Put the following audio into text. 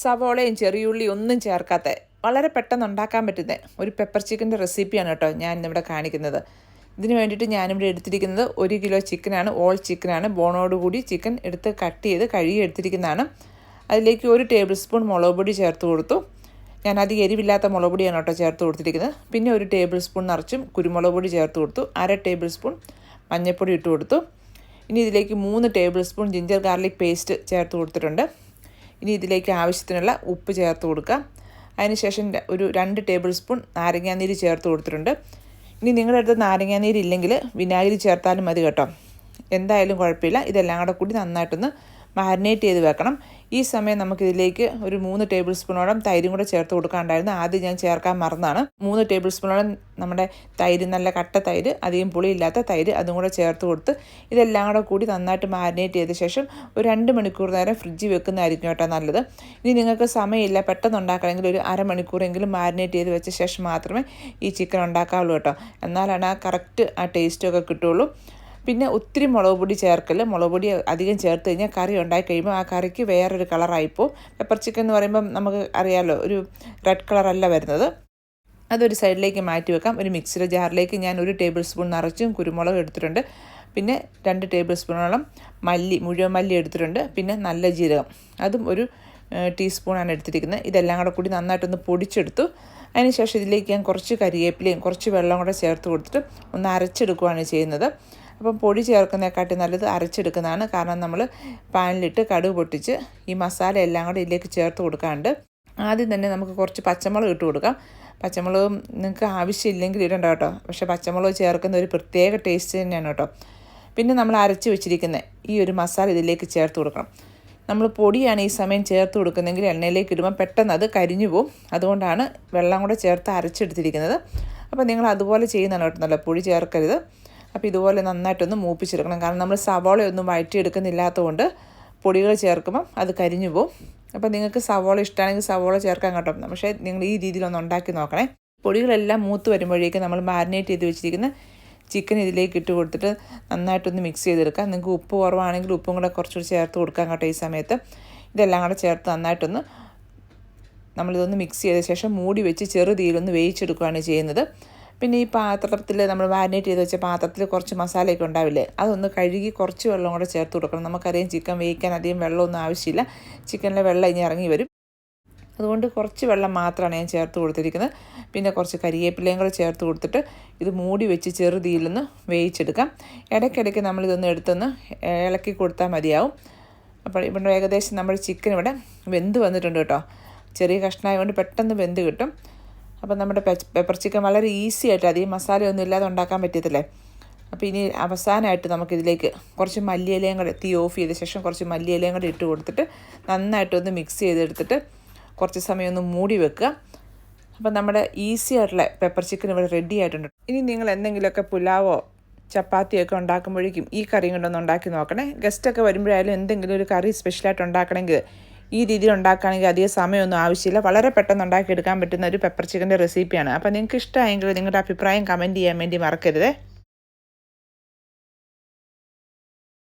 സവോളയും ചെറിയുള്ളിയും ഒന്നും ചേർക്കാത്ത വളരെ പെട്ടെന്ന് ഉണ്ടാക്കാൻ പറ്റുന്ന ഒരു പെപ്പർ ചിക്കന്റെ റെസിപ്പിയാണ് കേട്ടോ ഞാൻ ഇന്നിവിടെ കാണിക്കുന്നത്. ഇതിന് വേണ്ടിയിട്ട് ഞാനിവിടെ എടുത്തിരിക്കുന്നത് ഒരു കിലോ ചിക്കനാണ് ഓൾ ചിക്കനാണ് ബോണോടുകൂടി ചിക്കൻ എടുത്ത് കട്ട് ചെയ്ത് കഴുകി എടുത്തിരിക്കുന്നതാണ്. അതിലേക്ക് ഒരു ടേബിൾ സ്പൂൺ മുളക് പൊടി ചേർത്ത് കൊടുത്തു. ഞാൻ അധികം എരിവില്ലാത്ത മുളക് പൊടിയാണ് കേട്ടോ ചേർത്ത് കൊടുത്തിരിക്കുന്നത്. പിന്നെ ഒരു ടേബിൾ സ്പൂൺ നിറച്ചും കുരുമുളക് പൊടി ചേർത്ത് കൊടുത്തു. അര ടേബിൾ സ്പൂൺ മഞ്ഞൾപ്പൊടി ഇട്ട് കൊടുത്തു. ഇനി ഇതിലേക്ക് മൂന്ന് tablespoon ginger garlic paste ചേർത്ത് കൊടുത്തിട്ടുണ്ട്. ഇനി ഇതിലേക്ക് ആവശ്യത്തിനുള്ള ഉപ്പ് ചേർത്ത് കൊടുക്കാം. അതിനുശേഷം ഒരു രണ്ട് ടേബിൾ സ്പൂൺ നാരങ്ങാനീര് ചേർത്ത് കൊടുത്തിട്ടുണ്ട്. ഇനി നിങ്ങളുടെ അടുത്ത് നാരങ്ങാനീര് ഇല്ലെങ്കിൽ വിനാഗിരി ചേർത്താലും മതി കേട്ടോ. എന്തായാലും കുഴപ്പമില്ല. ഇതെല്ലാം കൂടെ കൂടി നന്നായിട്ടൊന്ന് മാരിനേറ്റ് ചെയ്ത് വെക്കണം. ഈ സമയം നമുക്കിതിലേക്ക് ഒരു മൂന്ന് ടേബിൾ സ്പൂണോളം തൈരും കൂടെ ചേർത്ത് കൊടുക്കാണ്ടായിരുന്നു. ആദ്യം ഞാൻ ചേർക്കാൻ മറന്നാണ്. മൂന്ന് ടേബിൾ സ്പൂണോളം നമ്മുടെ തൈര് നല്ല കട്ട തൈര് അധികം പുളിയില്ലാത്ത തൈര് അതും കൂടെ ചേർത്ത് കൊടുത്ത് ഇതെല്ലാം കൂടെ കൂടി നന്നായിട്ട് മാരിനേറ്റ് ചെയ്ത ശേഷം ഒരു രണ്ട് മണിക്കൂർ നേരം ഫ്രിഡ്ജിൽ വെക്കുന്നതായിരിക്കും കേട്ടോ നല്ലത്. ഇനി നിങ്ങൾക്ക് സമയമില്ല പെട്ടെന്ന് ഉണ്ടാക്കണമെങ്കിൽ ഒരു അരമണിക്കൂറെങ്കിലും മാരിനേറ്റ് ചെയ്ത് വെച്ച ശേഷം മാത്രമേ ഈ ചിക്കൻ ഉണ്ടാക്കാവുള്ളൂ കേട്ടോ. എന്നാലാണ് ആ കറക്റ്റ് ആ ടേസ്റ്റൊക്കെ കിട്ടുള്ളൂ പിന്നെ ഒത്തിരി മുളക് പൊടി ചേർക്കൽ മുളക് പൊടി അധികം ചേർത്ത് കഴിഞ്ഞാൽ കറി ഉണ്ടായി കഴിയുമ്പോൾ ആ കറിക്ക് വേറൊരു കളറായിപ്പോവും പെപ്പർ ചിക്കൻ എന്ന് പറയുമ്പം നമുക്ക് അറിയാമല്ലോ ഒരു റെഡ് കളറല്ല വരുന്നത്. അതൊരു സൈഡിലേക്ക് മാറ്റി വെക്കാം. ഒരു മിക്സിയുടെ ജാറിലേക്ക് ഞാൻ ഒരു ടേബിൾ സ്പൂൺ നിറച്ചും കുരുമുളക് എടുത്തിട്ടുണ്ട്. പിന്നെ രണ്ട് ടേബിൾ സ്പൂണോളം മല്ലി മുഴുവൻ മല്ലി എടുത്തിട്ടുണ്ട്. പിന്നെ നല്ല ജീരകം. അതും ഒരു ടീസ്പൂണാണ് എടുത്തിരിക്കുന്നത്. ഇതെല്ലാം കൂടെ കൂടി നന്നായിട്ടൊന്ന് പൊടിച്ചെടുത്തു. അതിനുശേഷം ഇതിലേക്ക് ഞാൻ കുറച്ച് കരിവേപ്പിലയും കുറച്ച് വെള്ളം കൂടെ ചേർത്ത് കൊടുത്തിട്ട് ഒന്ന് അരച്ചെടുക്കുകയാണ് ചെയ്യുന്നത്. അപ്പം പൊടി ചേർക്കുന്നതിനെക്കാട്ടി നല്ലത് അരച്ചെടുക്കുന്നതാണ്. കാരണം നമ്മൾ പാനിലിട്ട് കടുക് പൊട്ടിച്ച് ഈ മസാല എല്ലാം കൂടെ ഇതിലേക്ക് ചേർത്ത് കൊടുക്കാണ്ട് ആദ്യം തന്നെ നമുക്ക് കുറച്ച് പച്ചമുളക് ഇട്ട് കൊടുക്കാം. പച്ചമുളക് നിങ്ങൾക്ക് ആവശ്യമില്ലെങ്കിൽ ഇടണ്ട കേട്ടോ. പക്ഷേ പച്ചമുളക് ചേർക്കുന്ന ഒരു പ്രത്യേക ടേസ്റ്റ് തന്നെയാണ് കേട്ടോ. പിന്നെ നമ്മൾ അരച്ച് വെച്ചിരിക്കുന്ന ഈ ഒരു മസാല ഇതിലേക്ക് ചേർത്ത് കൊടുക്കണം. നമ്മൾ പൊടിയാണ് ഈ സമയം ചേർത്ത് കൊടുക്കുന്നതെങ്കിൽ എണ്ണയിലേക്ക് ഇടുമ്പോൾ പെട്ടെന്ന് അത് കരിഞ്ഞു പോവും. അതുകൊണ്ടാണ് വെള്ളം കൂടെ ചേർത്ത് അരച്ചെടുത്തിരിക്കുന്നത്. അപ്പോൾ നിങ്ങൾ അതുപോലെ ചെയ്യുന്നതാണ് കേട്ടോ. നല്ല പൊടി ചേർക്കരുത്. അപ്പോൾ ഇതുപോലെ നന്നായിട്ടൊന്ന് മൂപ്പിച്ചെടുക്കണം. കാരണം നമ്മൾ സവാളയൊന്നും വഴറ്റിയെടുക്കുന്നില്ലാത്തതുകൊണ്ട് പൊടികൾ ചേർക്കുമ്പം അത് കരിഞ്ഞു പോകും അപ്പോൾ നിങ്ങൾക്ക് സവാള ഇഷ്ടമാണെങ്കിൽ സവാള ചേർക്കാൻ കേട്ടോ. പക്ഷേ നിങ്ങൾ ഈ രീതിയിലൊന്ന് ഉണ്ടാക്കി നോക്കണേ. പൊടികളെല്ലാം മൂത്ത് വരുമ്പോഴേക്കും നമ്മൾ മാരിനേറ്റ് ചെയ്ത് വെച്ചിരിക്കുന്ന ചിക്കൻ ഇതിലേക്ക് ഇട്ട് കൊടുത്തിട്ട് നന്നായിട്ടൊന്ന് മിക്സ് ചെയ്തെടുക്കാം. നിങ്ങൾക്ക് ഉപ്പ് കുറവാണെങ്കിൽ ഉപ്പും കൂടെ കുറച്ചുകൂടി ചേർത്ത് കൊടുക്കാം കേട്ടോ ഈ സമയത്ത്. ഇതെല്ലാം കൂടെ ചേർത്ത് നന്നായിട്ടൊന്ന് നമ്മളിതൊന്ന് മിക്സ് ചെയ്ത ശേഷം മൂടി വെച്ച് ചെറു തീയിലൊന്ന് വേവിച്ചെടുക്കുകയാണ് ചെയ്യുന്നത്. പിന്നെ ഈ പാത്രത്തിൽ നമ്മൾ മാരിനേറ്റ് ചെയ്ത് വെച്ച പാത്രത്തിൽ കുറച്ച് മസാലയൊക്കെ ഉണ്ടാവില്ലേ? അതൊന്ന് കഴുകി കുറച്ച് വെള്ളം കൂടെ ചേർത്ത് കൊടുക്കണം. നമുക്കറിയാം ചിക്കൻ വേവിക്കാൻ അധികം വെള്ളമൊന്നും ആവശ്യമില്ല. ചിക്കനിലെ വെള്ളം ഇനി ഇറങ്ങി വരും. അതുകൊണ്ട് കുറച്ച് വെള്ളം മാത്രമാണ് ഞാൻ ചേർത്ത് കൊടുത്തിരിക്കുന്നത്. പിന്നെ കുറച്ച് കരിയേപ്പിലയും കൂടെ ചേർത്ത് കൊടുത്തിട്ട് ഇത് മൂടി വെച്ച് ചെറുതിയിൽ നിന്ന് വേവിച്ചെടുക്കാം. ഇടയ്ക്കിടയ്ക്ക് നമ്മളിതൊന്ന് എടുത്തൊന്ന് ഇളക്കി കൊടുത്താൽ മതിയാവും. അപ്പോൾ ഇവിടെ ഏകദേശം നമ്മുടെ ചിക്കൻ ഇവിടെ വെന്ത് വന്നിട്ടുണ്ട് കേട്ടോ. ചെറിയ കഷ്ണമായതുകൊണ്ട് പെട്ടെന്ന് വെന്ത് കിട്ടും. അപ്പോൾ നമ്മുടെ പെപ്പർ ചിക്കൻ വളരെ ഈസി ആയിട്ട് അധികം മസാലയൊന്നും ഇല്ലാതെ ഉണ്ടാക്കാൻ പറ്റത്തില്ലേ? അപ്പോൾ ഇനി അവസാനമായിട്ട് നമുക്കിതിലേക്ക് കുറച്ച് മല്ലിയിലയും കൂടെ തീ ഓഫ് ചെയ്ത ശേഷം കുറച്ച് മല്ലിയിലയും കൂടെ ഇട്ട് കൊടുത്തിട്ട് നന്നായിട്ടൊന്ന് മിക്സ് ചെയ്തെടുത്തിട്ട് കുറച്ച് സമയം ഒന്ന് മൂടി വെക്കുക. അപ്പം നമ്മുടെ ഈസി ആയിട്ടുള്ള പെപ്പർ ചിക്കൻ ഇവിടെ റെഡി ആയിട്ടുണ്ട്. ഇനി നിങ്ങൾ എന്തെങ്കിലുമൊക്കെ പുലാവോ ചപ്പാത്തിയൊക്കെ ഉണ്ടാക്കുമ്പോഴേക്കും ഈ കറിയും കൊണ്ടൊന്ന് ഉണ്ടാക്കി നോക്കണേ. ഗസ്റ്റൊക്കെ വരുമ്പോഴായാലും എന്തെങ്കിലും ഒരു കറി സ്പെഷ്യലായിട്ട് ഉണ്ടാക്കണമെങ്കിൽ ഈ രീതിയിൽ ഉണ്ടാക്കുകയാണെങ്കിൽ അധികം സമയമൊന്നും ആവശ്യമില്ല. വളരെ പെട്ടെന്ന് ഉണ്ടാക്കിയെടുക്കാൻ പറ്റുന്ന ഒരു പെപ്പർ ചിക്കന്റെ റെസിപ്പിയാണ് അപ്പോൾ നിങ്ങൾക്ക് ഇഷ്ടമായെങ്കിൽ നിങ്ങളുടെ അഭിപ്രായം കമന്റ് ചെയ്യാൻ വേണ്ടി മറക്കരുതേ.